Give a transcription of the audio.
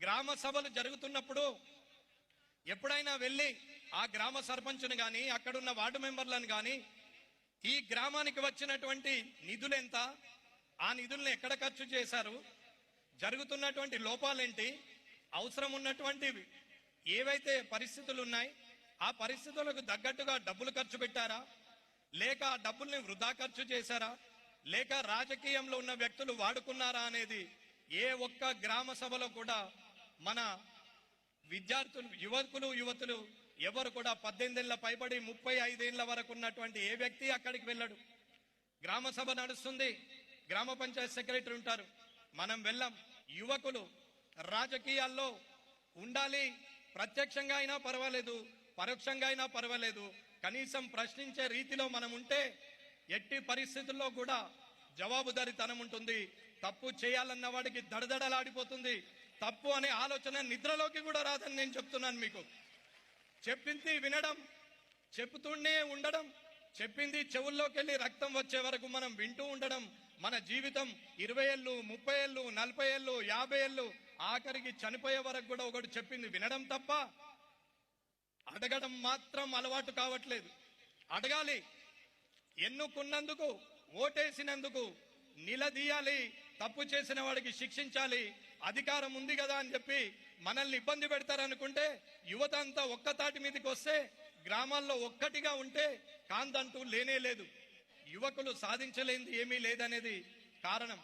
గ్రామ సభలు జరుగుతున్నప్పుడు ఎప్పుడైనా వెళ్ళి ఆ గ్రామ సర్పంచ్ను కానీ అక్కడున్న వార్డు మెంబర్లను కానీ ఈ గ్రామానికి వచ్చినటువంటి నిధులు ఎంత? ఆ నిధుల్ని ఎక్కడ ఖర్చు చేశారు? జరుగుతున్నటువంటి లోపాలేంటి? అవసరం ఉన్నటువంటి ఏవైతే పరిస్థితులు ఉన్నాయి ఆ పరిస్థితులకు తగ్గట్టుగా డబ్బులు ఖర్చు పెట్టారా? లేక ఆ డబ్బుల్ని వృధా ఖర్చు చేశారా? లేక రాజకీయంలో ఉన్న వ్యక్తులు వాడుకున్నారా అనేది ఏ ఒక్క గ్రామ సభలో కూడా మన విద్యార్థులు యువకులు యువతులు ఎవరు కూడా పద్దెనిమిదేళ్ళ పైబడి ముప్పై ఐదేళ్ళ వరకు ఉన్నటువంటి ఏ వ్యక్తి అక్కడికి వెళ్ళడు. గ్రామ సభ నడుస్తుంది గ్రామ పంచాయత్ సెక్రటరీ ఉంటారు. మనం వెళ్ళాం. యువకులు రాజకీయాల్లో ఉండాలి. ప్రత్యక్షంగా అయినా పర్వాలేదు పరోక్షంగా అయినా పర్వాలేదు. కనీసం ప్రశ్నించే రీతిలో మనం ఉంటే ఎట్టి పరిస్థితుల్లో కూడా జవాబుదారీతనం ఉంటుంది. తప్పు చేయాలన్న వాడికి దడదడలాడిపోతుంది. తప్పు అనే ఆలోచన నిద్రలోకి కూడా రాదని నేను చెప్తున్నాను మీకు. చెప్పింది వినడం చెప్తూనే ఉండడం చెప్పింది చెవుల్లోకి వెళ్ళి రక్తం వచ్చే వరకు మనం వింటూ ఉండడం మన జీవితం ఇరవై ఏళ్ళు ముప్పై ఏళ్ళు నలభై ఏళ్ళు యాభై ఏళ్ళు ఆఖరికి చనిపోయే వరకు కూడా ఒకటి చెప్పింది వినడం తప్ప అడగడం మాత్రం అలవాటు కావట్లేదు. అడగాలి. ఎన్నుకున్నందుకు ఓటేసినందుకు నిలదీయాలి. తప్పు చేసిన వాడికి శిక్షించాలి. అధికారం ఉంది కదా అని చెప్పి మనల్ని ఇబ్బంది పెడతారనుకుంటే యువత అంతా ఒక్కతాటి మీదకి వస్తే గ్రామాల్లో ఒక్కటిగా ఉంటే కాంతంటూ లేనే లేదు. యువకులు సాధించలేనిది ఏమీ లేదనేది కారణం.